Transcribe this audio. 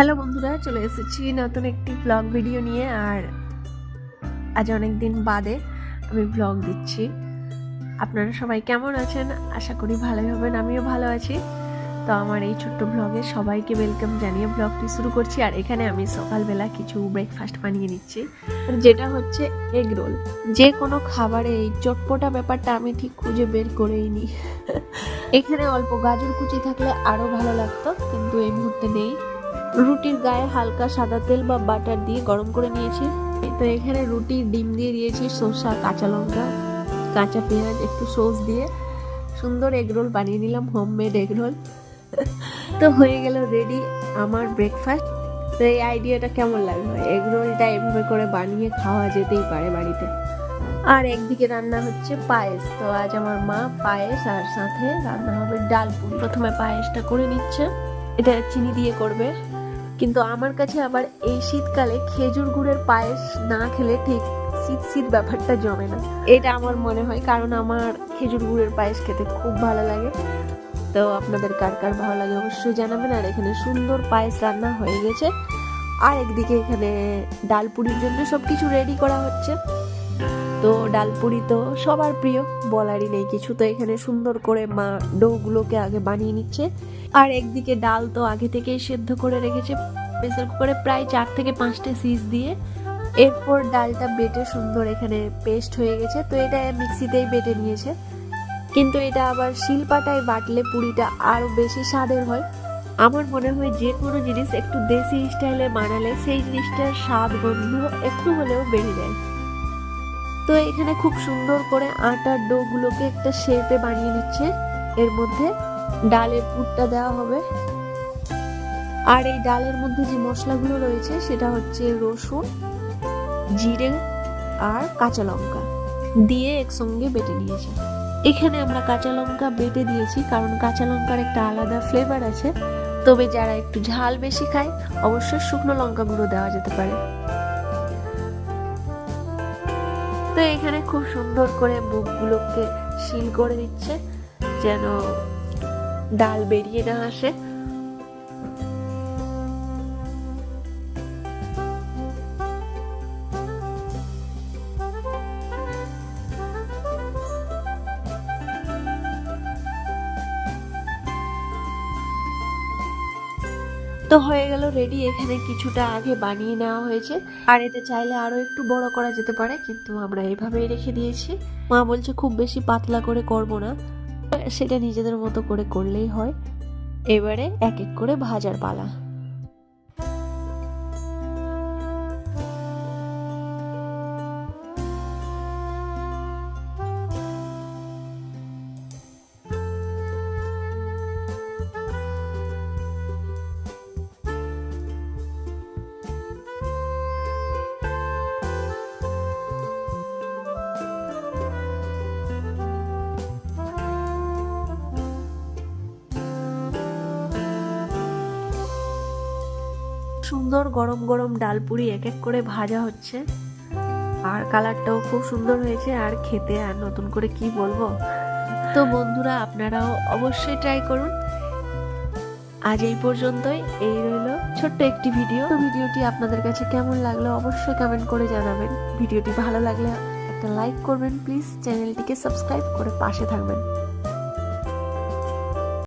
Hello বন্ধুরা, চলে এসেছি নতুন একটি ব্লগ ভিডিও নিয়ে, আর আজ অনেক দিন বাদে আমি ব্লগ দিচ্ছি। আপনারা সবাই কেমন আছেন? আশা করি ভালোই হবেন, আমিও ভালো আছি। তো আমার এই ছোট্ট ব্লগে সবাইকে ওয়েলকাম জানিয়ে ব্লগটি শুরু করছি, আর এখানে আমি সকালবেলা কিছু ব্রেকফাস্ট বানিয়ে নিচ্ছি। যেটা হচ্ছে এগ রোল যে কোনো খাবারে এই চটপটা ব্যাপারটা আমি ঠিক খুঁজে বের করেই নিই। এখানে অল্প গাজর কুচি থাকলে আরও ভালো লাগতো, কিন্তু এই মুহূর্তে নেই। রুটির গায়ে হালকা সাদা তেল বা বাটার দিয়ে গরম করে নিয়েছি। তো এখানে রুটি, ডিম দিয়ে দিয়েছি, শসা, কাঁচা লঙ্কা, কাঁচা পেঁয়াজ, একটু সস দিয়ে। সুন্দর এগরোল বানিয়ে নিলাম, হোমমেড এগরোল তো হয়ে গেল রেডি আমার ব্রেকফাস্ট। তো এই আইডিয়াটা কেমন লাগল? এগরোলটা এভাবে করে বানিয়ে খাওয়া যেতেই পারে বাড়িতে। আর একদিকে রান্না হচ্ছে পায়েস। তো আজ আমার মা পায়েস আর সাথে রান্না হবে ডাল। পুরি প্রথমে পায়েসটা করে নিচ্ছে। এটা চিনি দিয়ে করবে। কিন্তু আমার কাছে আবার এই শীতকালে খেজুর গুড়ের পায়েস না খেলে ঠিক শীত শীত ব্যাপারটা জমে না। এটা আমার মনে হয়, কারণ আমার খেজুর গুড়ের পায়েস খেতে খুব ভালো লাগে। তো আপনাদের কার কার ভালো লাগে অবশ্যই জানাবেন। আর এখানে সুন্দর পায়েস রান্না হয়ে গেছে। আর একদিকে এখানে ডাল পুরির জন্য সব কিছু রেডি করা হচ্ছে। তো ডালপুরি তো সবার প্রিয়। বলারই নেই কিছু তো এখানে সুন্দর করে মা ডোগুলোকে আগে বানিয়ে নিচ্ছে। আর একদিকে ডাল তো আগে থেকেই সেদ্ধ করে রেখেছে। প্রেসার কুকারে প্রায় চার থেকে পাঁচটা সিজ দিয়ে এরপর ডালটা বেটে সুন্দর এখানে পেস্ট হয়ে গেছে। তো এটা মিক্সিতেই বেটে নিয়েছে। কিন্তু এটা আবার শিলপাটায় বাটলে পুরিটা আরও বেশি স্বাদের হয়। আমার মনে হয় যে কোনো জিনিস একটু দেশি স্টাইলে বানালে সেই জিনিসটার স্বাদ গন্ধ একটু হলেও বেড়ে যায়। তো এখানে খুব সুন্দর করে আটার ডোগুলোকে একটা শেপে বানিয়ে নিচ্ছে। এর মধ্যে ডালের পুরটা দেওয়া হবে। আর এই ডালের মধ্যে যে মশলাগুলো রয়েছে, সেটা হচ্ছে রসুন, জিরে আর কাঁচা লঙ্কা দিয়ে একসঙ্গে বেটে নিয়েছে। এখানে আমরা কাঁচা লঙ্কা বেটে দিয়েছি, কারণ কাঁচা লঙ্কার একটা আলাদা ফ্লেভার আছে। তবে যারা একটু ঝাল বেশি খায়, অবশ্যই শুকনো লঙ্কা গুঁড়ো দেওয়া যেতে পারে। তো এখানে খুব সুন্দর করে মুখগুলোকে শিল করে দিচ্ছে যেন ডাল বেরিয়ে না আসে। তো হয়ে গেল রেডি এখানে কিছুটা আগে বানিয়ে নেওয়া হয়েছে। আর এটা চাইলে আরও একটু বড় করা যেতে পারে, কিন্তু আমরা এভাবেই রেখে দিয়েছি। মা বলছে খুব বেশি পাতলা করে করব না, সেটা নিজেদের মতো করে করলেই হয়। এবারে এক এক করে ভাজার পালা। সুন্দর গরম গরম ডালপুরি এক এক করে ভাজা হচ্ছে। আর কালারটাও খুব সুন্দর হয়েছে। আর খেতে আর নতুন করে কি বলব? তো বন্ধুরা, আপনারাও অবশ্যই ট্রাই করুন। আজ এই পর্যন্তই। এই রইল ছোট্ট একটি ভিডিও তো ভিডিওটি আপনাদের কাছে কেমন লাগল অবশ্যই কমেন্ট করে জানাবেন। ভিডিওটি ভালো লাগলে একটা লাইক করবেন প্লিজ চ্যানেলটিকে সাবস্ক্রাইব করে পাশে থাকবেন।